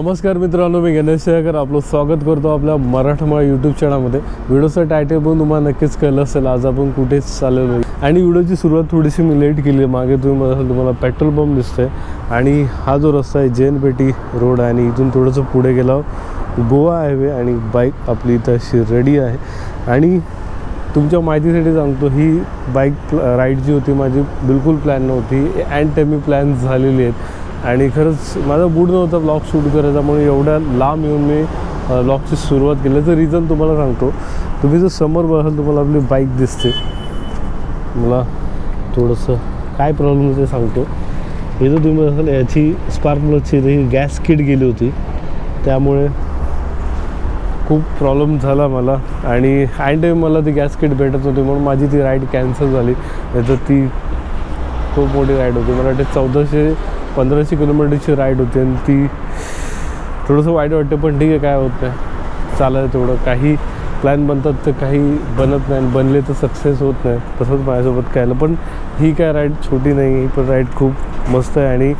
नमस्कार मित्रांनो मी गणेश शेळकर. आपलं स्वागत करतो आपल्या मराठमोळा यूट्यूब चॅनलमध्ये व्हिडिओचं टायटल पण तुम्हाला नक्कीच कळलं असेल. आज आपण कुठेच चाललेलो आहे आणि व्हिडिओची सुरुवात थोडीशी मी लेट केली आहे. मागे तुम्ही मला तुम्हाला पेट्रोल पंप दिसतोय. आणि हा जो रस्ता आहे जैन पेटी रोड आहे. आणि इथून थोडंसं पुढे गेला गोवा हायवे आणि बाईक आपली इथं अशी रेडी आहे. आणि तुमच्या माहितीसाठी सांगतो ही बाईक राईड जी होती माझी बिलकुल प्लॅन नव्हती. अँड टेमी प्लॅन झालेली आहेत. आणि खरंच माझा मूड नव्हता ब्लॉग शूट करायचा म्हणून एवढ्या लांब येऊन मी ब्लॉगची सुरुवात केल्याचं रिझन तुम्हाला सांगतो. तुम्ही जर समोर बघाल तुम्हाला आपली बाईक दिसते. मला थोडंसं काय प्रॉब्लेम ते सांगतो. इथं तुम्ही असाल याची स्पार्क प्लगची ही गॅस किट गेली होती. त्यामुळे खूप प्रॉब्लेम झाला मला. आणि अँड टाईम मला ती गॅस किट भेटत नव्हती म्हणून माझी ती राईड कॅन्सल झाली. नाही तर ती खूप मोठी राईड होती. मला वाटते चौदाशे पंधराशे किलोमीटरची राईड होती आणि ती थोडंसं वाईट वाटतं पण ठीक आहे काय होत नाही. चाललं तेवढं. काही प्लॅन बनतात तर काही बनत नाही आणि बनले तर सक्सेस होत नाही. तसंच माझ्यासोबत काय पण ही काय राईड छोटी नाही ही पण राईड खूप मस्त आहे. आणि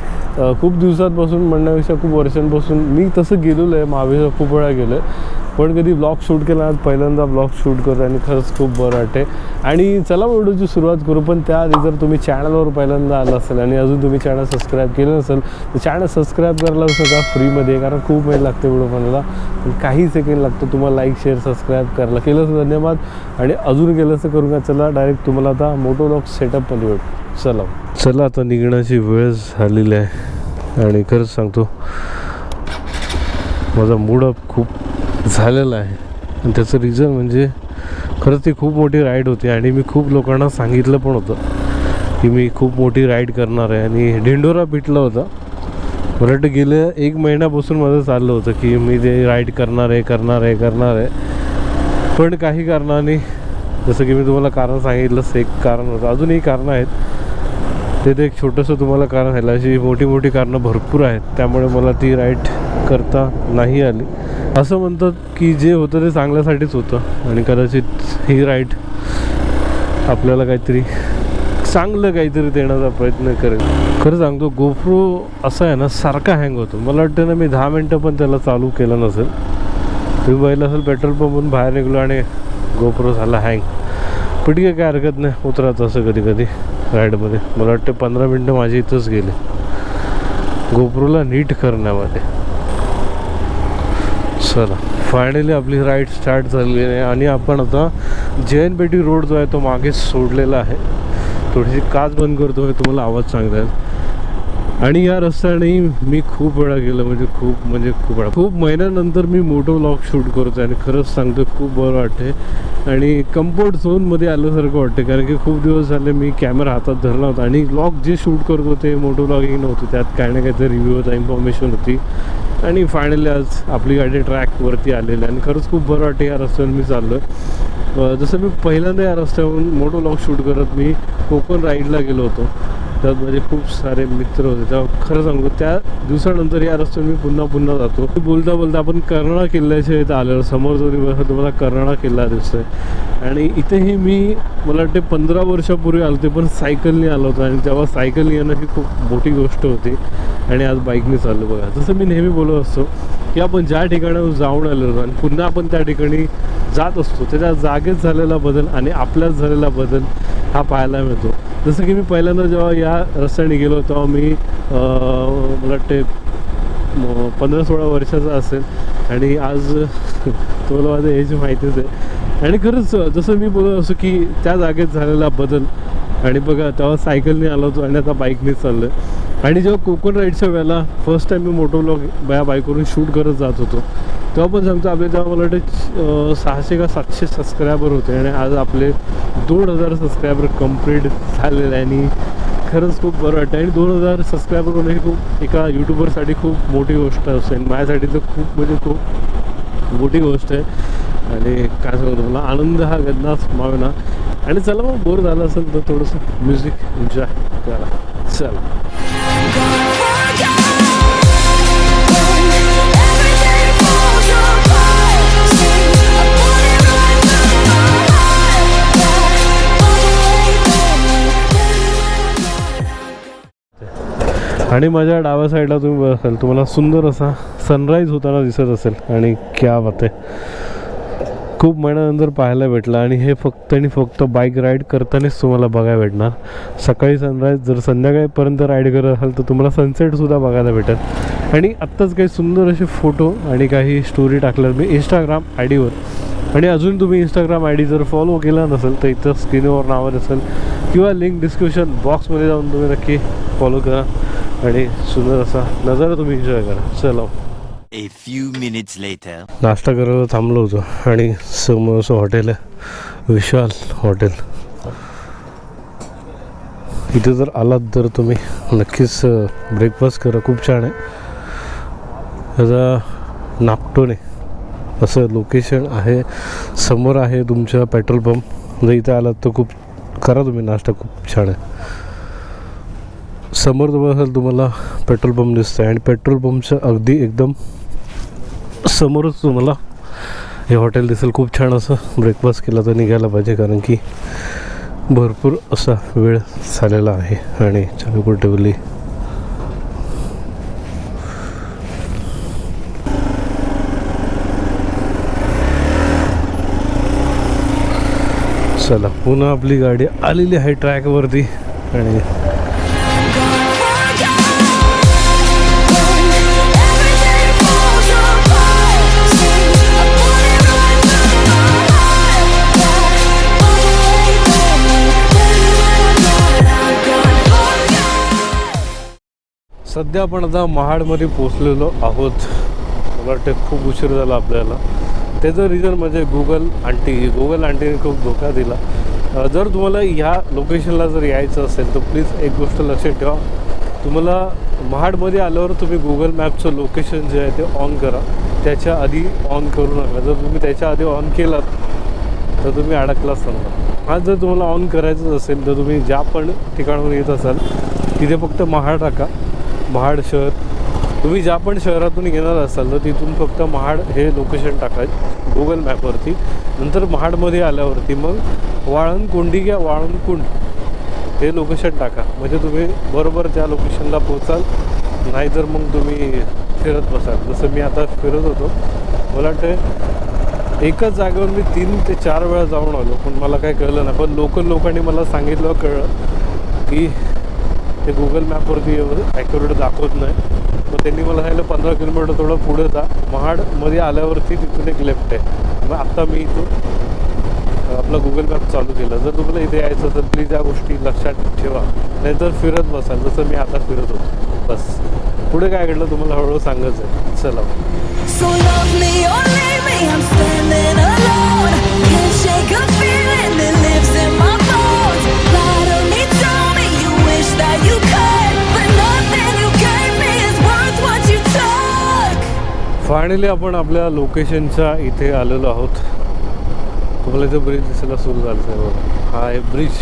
खूप दिवसांपासून म्हणण्यापेक्षा खूप वर्षांपासून मी तसं गेलेलो आहे महाबळेश्वर खूप वेळा गेलो आहे. पण कधी ब्लॉग शूट केला आज पहिल्यांदा ब्लॉग शूट करतो आणि खरंच खूप बरं वाटते आणि चला व्हिडिओची सुरुवात करू पण त्याआधी जर तुम्ही चॅनलवर पहिल्यांदा आला असेल आणि अजून तुम्ही चॅनल सबस्क्राईब केलं नसेल तर चॅनल सबस्क्राईब करायला सगळा फ्रीमध्ये कारण खूप वेळ लागते व्हिडिओ बनायला पण काही सेकंड लागतं तुम्हाला लाईक शेअर सबस्क्राईब करायला. केलं असं धन्यवाद. आणि अजून केलं असं करू का चला डायरेक्ट तुम्हाला आता मोटो ब्लॉग सेटअपमध्ये भेट चला. चला आता निघण्याची वेळ झालेली आहे. आणि खरंच सांगतो माझा मूडअप खूप झालेला आहे. आणि त्याचं रिझन म्हणजे खरंच ती खूप मोठी राईड होती आणि मी खूप लोकांना सांगितलं पण होतं की मी खूप मोठी राईड करणार आहे. आणि ढिंडोरा पिटला होता. मला वाटतं गेल्या एक महिन्यापासून माझं चाललं होतं की मी ते राईड करणार आहे करणार आहे करणार आहे. पण काही कारणाने जसं की मी तुम्हाला कारण सांगितलंच एक कारण होतं. अजूनही कारणं आहेत. ते ते एक छोटंसं तुम्हाला कारण राहिलं. अशी मोठी मोठी कारणं भरपूर आहेत. त्यामुळे मला ती राईड करता नाही आली. असं म्हणतात की जे होतं ते चांगल्यासाठीच होतं. आणि कदाचित ही राईड आपल्याला काहीतरी चांगलं काहीतरी देण्याचा प्रयत्न करेल. खरं सांगतो गोप्रो असा आहे ना सारखा हँग होतो. मला वाटतं ना मी दहा मिनटं पण त्याला चालू केलं नसेल. तुम्ही पाहिलं असेल पेट्रोल पंपून बाहेर निघलो आणि गोप्रो झाला हँग पण ठीक आहे काय हरकत नाही. उतरायचं असं कधी कधी राईडमध्ये. मला वाटतं पंधरा मिनटं माझी इथंच गेले. गोप्रोला नीट करण्यामध्ये. चला. फायनली आपली राईड स्टार्ट झालेली आहे. आणि आपण आता जैन पेटी रोड जो आहे तो मागे सोडलेला आहे. थोडीशी काच बंद करतो तुम्हाला आवाज सांगता येईल. आणि या रस्त्याने मी खूप वेळा गेलो म्हणजे खूप म्हणजे खूप वेळा. खूप महिन्यानंतर मी मोठं व्लॉग शूट करतो आणि खरंच सांगतो खूप बरं वाटते आणि कम्फर्ट झोनमध्ये आल्यासारखं वाटते कारण की खूप दिवस झाले मी कॅमेरा हातात धरला होता. आणि व्लॉग जे शूट करत होते मोठं व्लॉगिंग नव्हतं. त्यात काही ना काहीतरी रिव्ह्यू होता इन्फॉर्मेशन होती. आणि फायनली आज आपली गाडी ट्रॅकवरती आलेली आहे. आणि खरंच खूप बरं वाटते या रस्त्यावर मी चाललो जसं मी पहिल्यांदा या रस्त्यावरून मोठं व्लॉग शूट करत मी कोकण राईडला गेलो होतो. त्यात माझे खूप सारे मित्र होते. तेव्हा खरं सांगू त्या दिवसानंतर या रस्त्यावर मी पुन्हा पुन्हा जातो. बोलता बोलता आपण कर्नाळा किल्ल्याच्या इथं आलेलो. समोर जो दिवस तुम्हाला कर्नाळा किल्ला दिसतोय. आणि इथेही मी मला वाटते पंधरा वर्षापूर्वी आलो होते पण सायकलने आलो होतो. आणि तेव्हा सायकल येणं ही खूप मोठी गोष्ट होती. आणि आज बाईकने चाललो बघा. जसं मी नेहमी बोलत असतो की आपण ज्या ठिकाणावर जाऊन आलेलो आणि पुन्हा आपण त्या ठिकाणी जात असतो त्याच्या जागेत झालेला बदल आणि आपल्याच झालेला बदल हा पाहायला मिळतो. जसं की मी पहिल्यांदा जेव्हा या रस्त्याने गेलो तेव्हा मी मला वाटते पंधरा सोळा वर्षाचा असेल. आणि आज तुम्हाला माझं एज माहितीच आहे आणि खरंच जसं मी बोलत असतो की त्या जागेत झालेला बदल आणि बघा तेव्हा सायकलने आलो होतो आणि आता बाईकने चाललं आहे आणि जेव्हा कोकण राईडच्या वेळेला फर्स्ट टाईम मी मोटो ब्लॉग या बाईकवरून शूट करत जात होतो तेव्हा पण सांगतो आपले तेव्हा मला वाटतं सहाशे का सातशे सबस्क्रायबर होते आणि आज आपले दोन हजार सबस्क्रायबर कंप्लीट झालेले आहे. आणि खरंच खूप बरं वाटतं. आणि दोन हजार सबस्क्रायबर होणं ही खूप एका यूट्यूबरसाठी खूप मोठी गोष्ट असते आणि माझ्यासाठी तर खूप म्हणजे खूप मोठी गोष्ट आहे. आणि काय सांगतो मला आनंद हा गदनाच मावेना आणि चला मग बोर झाला असेल तर थोडंसं म्युझिक एन्जॉय करा. चला. आणि माझ्या डाव्या साईडला तुम्ही बघाल तुम्हाला सुंदर असा सनराईज होताना दिसत असेल. आणि क्या बात आहे. खूप महिन्यानंतर पाहायला भेटलं आणि हे फक्त आणि फक्त बाईक राईड करतानाच तुम्हाला बघायला भेटणार. सकाळी सनराईज जर संध्याकाळपर्यंत राईड करत असाल तर तुम्हाला सनसेटसुद्धा बघायला भेटेल. आणि आत्ताच काही सुंदर असे फोटो आणि काही स्टोरी टाकल्यावर मी इंस्टाग्राम आय डीवर आणि अजून तुम्ही इंस्टाग्राम आय डी जर फॉलो केला नसेल तर इथं स्क्रीनवर नावावर असेल किंवा लिंक डिस्क्रिप्शन बॉक्समध्ये जाऊन तुम्ही नक्की फॉलो करा. आणि सुंदर असा नजारा तुम्ही एन्जॉय करा. चला. A few minutes later. नाश्ता करायला थांबलो होतो आणि समोर असं हॉटेल आहे विशाल हॉटेल. इथे जर आलात तर तुम्ही नक्कीच ब्रेकफास्ट करा खूप छान आहे. याचा नागटोने असं लोकेशन आहे समोर आहे तुमच्या पेट्रोल पंप जर इथे आलात तर खूप करा तुम्ही नाश्ता खूप छान आहे. समोर तुम्हाला तुम्हाला पेट्रोल पंप दिसतं आहे आणि पेट्रोल पंपचं अगदी एकदम समोरच तुम्हाला हे हॉटेल दिसेल. खूप छान असं ब्रेकफास्ट केला तर निघायला पाहिजे कारण की भरपूर असा वेळ झालेला आहे आणि चालू ठेवली. चला पुन्हा आपली गाडी आलेली आहे ट्रॅकवरती आणि सध्या आपण आता महाडमध्ये पोचलेलो आहोत. मला वाटते खूप उशीर झाला आपल्याला. त्याचं रिझन म्हणजे गुगल आंटी गुगल आंटीने खूप धोका दिला. जर तुम्हाला ह्या लोकेशनला जर यायचं असेल तर प्लीज एक गोष्ट लक्षात ठेवा. तुम्हाला महाडमध्ये आल्यावर तुम्ही गुगल मॅपचं लोकेशन जे आहे ते ऑन करा. त्याच्या आधी ऑन करू नका. जर तुम्ही त्याच्या आधी ऑन केलात तर तुम्ही अडकला समजा आज जर तुम्हाला ऑन करायचं असेल तर तुम्ही ज्या पण ठिकाणाहून येत असाल तिथे फक्त महाड टाका. महाड शहर. तुम्ही ज्या पण शहरातून येणार असाल तर तिथून फक्त महाड हे लोकेशन टाकायचं गुगल मॅपवरती नंतर महाडमध्ये आल्यावरती मग वाळणकुंडी किंवा वाळणकुंड हे लोकेशन टाका. म्हणजे तुम्ही बरोबर त्या लोकेशनला पोचाल नाहीतर मग तुम्ही फिरत बसाल. जसं मी आता फिरत होतो. मला वाटतं एकाच जागेवर मी तीन ते चार वेळा जाऊन आलो पण मला काय कळलं नाही. पण लोकल लोकांनी मला सांगितलं कळलं की ते गुगल मॅपवरती ॲक्युरेट दाखवत नाही. मग त्यांनी मला सांगितलं पंधरा किलोमीटर थोडं पुढे जा. महाडमध्ये आल्यावरती तिथून एक लेफ्ट आहे. मग आत्ता मी इथून आपला गुगल मॅप चालू केला. जर तुम्हाला इथे यायचं तर प्लीज या गोष्टी लक्षात ठेवा. नाहीतर फिरत बसाल. जसं मी आता फिरत होतो. बस. पुढे काय घडलं तुम्हाला हळूहळू सांगायचं आहे चला. So फायनली आपण आपल्या लोकेशनच्या इथे आलेलो आहोत. तुम्हाला इथे ब्रिज दिसायला सुरू झालं आहे. बघा हा आहे ब्रिज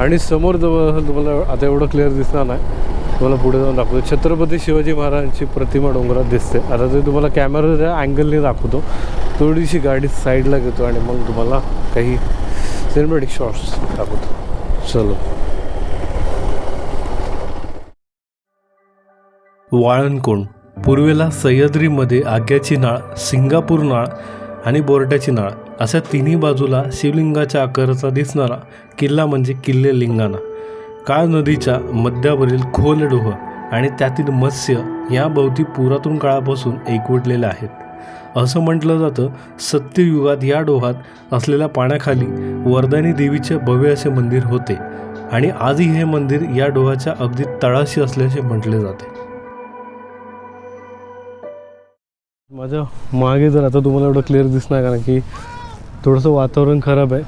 आणि समोर जवळ तुम्हाला आता एवढं क्लिअर दिसणार नाही. तुम्हाला पुढे जाऊन दाखवतो. छत्रपती शिवाजी महाराजांची प्रतिमा डोंगरात दिसते. आता ते तुम्हाला कॅमेराच्या अँगलने दाखवतो. थोडीशी गाडी साईडला घेतो आणि मग तुम्हाला काही सिनेमॅटिक शॉट्स दाखवतो. चलो. वाळणकोण पूर्वेला सह्याद्रीमध्ये आग्याची नाळ सिंगापूर नाळ आणि बोरट्याची नाळ अशा तिन्ही बाजूला शिवलिंगाच्या आकाराचा दिसणारा किल्ला म्हणजे किल्ले लिंगाणा. काळ नदीच्या मध्यावरील खोल डोह आणि त्यातील मत्स्य याभोवती पुरातन काळापासून एकवटलेले आहेत. असं म्हटलं जातं सत्ययुगात या डोहात असलेल्या पाण्याखाली वरदानी देवीचे भव्य असे मंदिर होते आणि आजही हे मंदिर या डोहाच्या अगदी तळाशी असल्याचे म्हटले जाते. माझ्या मागे जर आता तुम्हाला एवढं क्लिअर दिसणार कारण की थोडंसं वातावरण खराब आहे.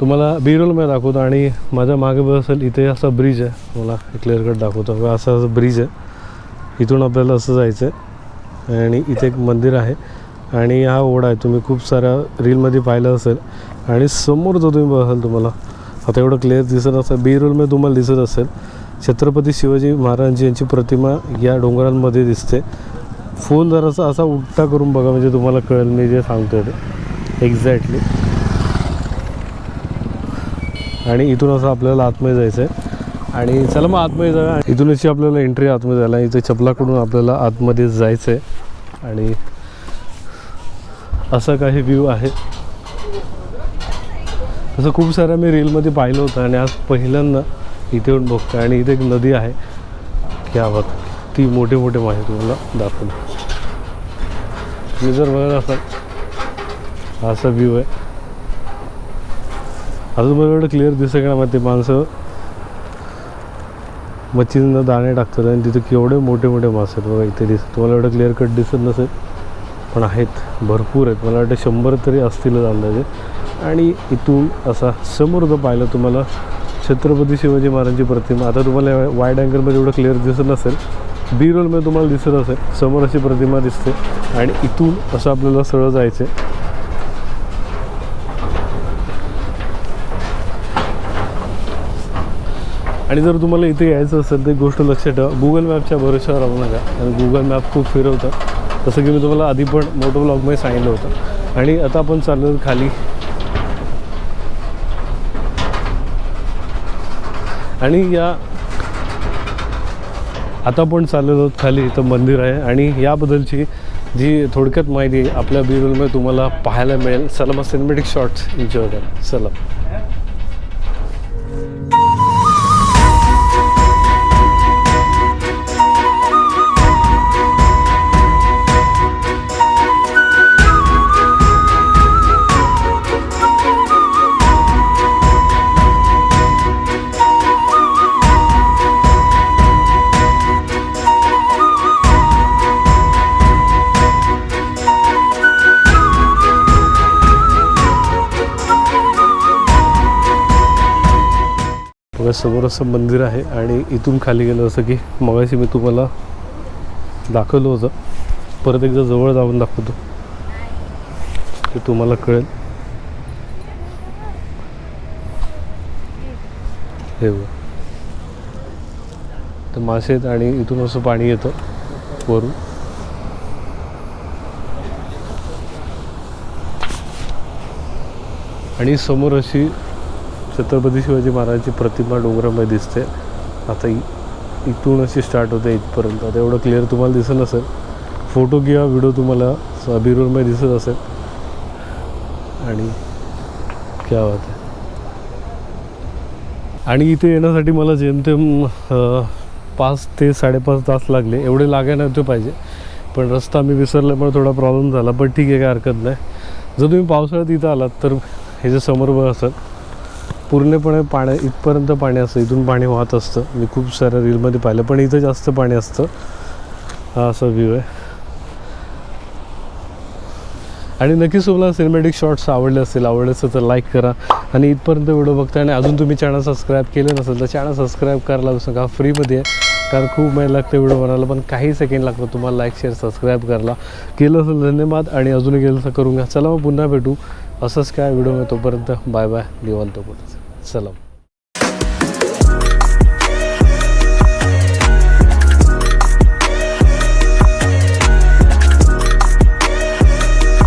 तुम्हाला बिरोल मी दाखवतो आणि माझ्या मागे बसेल इथे असा ब्रिज आहे. मला क्लिअर कट दाखवतो. असा असा ब्रिज आहे इथून आपल्याला असं जायचं आहे. आणि इथे एक मंदिर आहे. आणि हा ओढा आहे. तुम्ही खूप साऱ्या रीलमध्ये पाहिलं असेल. आणि समोर जो तुम्ही बघाल तुम्हाला. आता एवढं क्लिअर दिसत असेल. बिरोलमध्ये तुम्हाला दिसत असेल. छत्रपती शिवाजी महाराजांची यांची प्रतिमा या डोंगरांमध्ये दिसते. फोन जरासा असा उलटा करून बघा म्हणजे तुम्हाला कळेल मी जे सांगतोय ते. एक्झॅक्टली आणि इथून असं आपल्याला आतमध्ये जायचं आहे आणि चला मग आतमध्ये जाऊया. इथून अशी आपल्याला एंट्री आतमध्ये झाला इथे चपलाकडून आपल्याला आतमध्ये जायचं आहे आणि असा काही व्ह्यू आहे. तसं खूप साऱ्या मी रीलमध्ये पाहिलं होतं आणि आज पहिल्यांदा इथे येऊन बघतो आणि इथे एक नदी आहे. क्या बात. ती मोठे मोठे मासे तुम्हाला दाखवलं तुम्ही जर बघत असाल हा असा व्ह्यू आहे. आता तुम्हाला एवढं क्लिअर दिसतं का मग ते माणसं मच्छींना दाणे टाकतात आणि तिथे केवढे मोठे मोठे मासे आहेत बघा इथे दिसत तुम्हाला एवढं क्लिअर कट दिसत नसेल पण आहेत. भरपूर आहेत. मला वाटतं शंभर तरी असतीलच अंदाजे. आणि इथून असा समोर जर पाहिलं तुम्हाला छत्रपती शिवाजी महाराजांची प्रतिमा. आता तुम्हाला वाईड अँगलमध्ये एवढं क्लिअर दिसत नसेल बी रोलमध्ये तुम्हाला दिसत असेल समोर अशी प्रतिमा दिसते आणि इथून असं आपल्याला सरळ जायचं आहे आणि जर तुम्हाला इथे यायचं असेल तर गोष्ट लक्षात ठेवा. गुगल मॅपच्या भरोशावर राहू नका. कारण गुगल मॅप खूप फिरवतं. तसं की मी तुम्हाला आधी पण मोटो ब्लॉगमध्ये सांगितलं होतं. आणि आता आपण चाललो खाली. आणि या आता पण चाललेलो खाली इथं मंदिर आहे. आणि याबद्दलची जी थोडक्यात माहिती आपल्या बिरोलमध्ये तुम्हाला पाहायला मिळेल. सलम सिनेमॅटिक शॉर्ट्स एन्जॉय करा. सलम. बघा समोर असं मंदिर आहे आणि इथून खाली गेलं असं की मगाशी मी तुम्हाला दाखवलं होतं. परत एकदा जवळ जाऊन दाखवतो. ते तुम्हाला कळेल. हे तर मासे आहेत आणि इथून असं पाणी येतं वरून. आणि समोर अशी छत्रपती शिवाजी महाराजांची प्रतिमा डोंगरामध्ये दिसते. आता इथून अशी स्टार्ट होते इथपर्यंत. आता एवढं क्लिअर तुम्हाला दिसत नसेल फोटो किंवा व्हिडिओ तुम्हाला बिरोरमध्ये दिसत असेल. आणि क्या बात आहे. आणि इथे येण्यासाठी मला जेमतेम पाच ते साडेपाच तास लागले. एवढे लागायला नव्हते पाहिजे. पण रस्ता मी विसरल्यामुळे थोडा प्रॉब्लेम झाला. पण ठीक आहे काय हरकत नाही. जर तुम्ही पावसाळ्यात इथं आलात तर हे जे समोर बघ असत पूर्णपणे पाण्या इथपर्यंत पाणी असतं इथून पाणी वाहत असतं. मी खूप साऱ्या रीलमध्ये पाहिलं पण इथं जास्त पाणी असतं. हा असा व्ह्यू आहे. आणि नक्कीच तुम्हाला सिनेमॅटिक शॉर्ट्स आवडले असतील आवडले असेल तर लाईक करा. आणि इथपर्यंत व्हिडिओ बघता आणि अजून तुम्ही चॅनल सबस्क्राईब केलं नसेल तर चॅनल सबस्क्राईब करायला विसरू नका. फ्रीमध्ये आहे. कारण खूप मेहनत लागते व्हिडिओ बनायला पण काही सेकंड लागतं तुम्हाला लाईक शेअर सबस्क्राईब करायला. केलं असं धन्यवाद आणि अजूनही केलं तर करून घ्या. चला मग पुन्हा भेटू. असंच काय व्हिडिओ तोपर्यंत बाय बाय निवांत तोपर्यंत. चला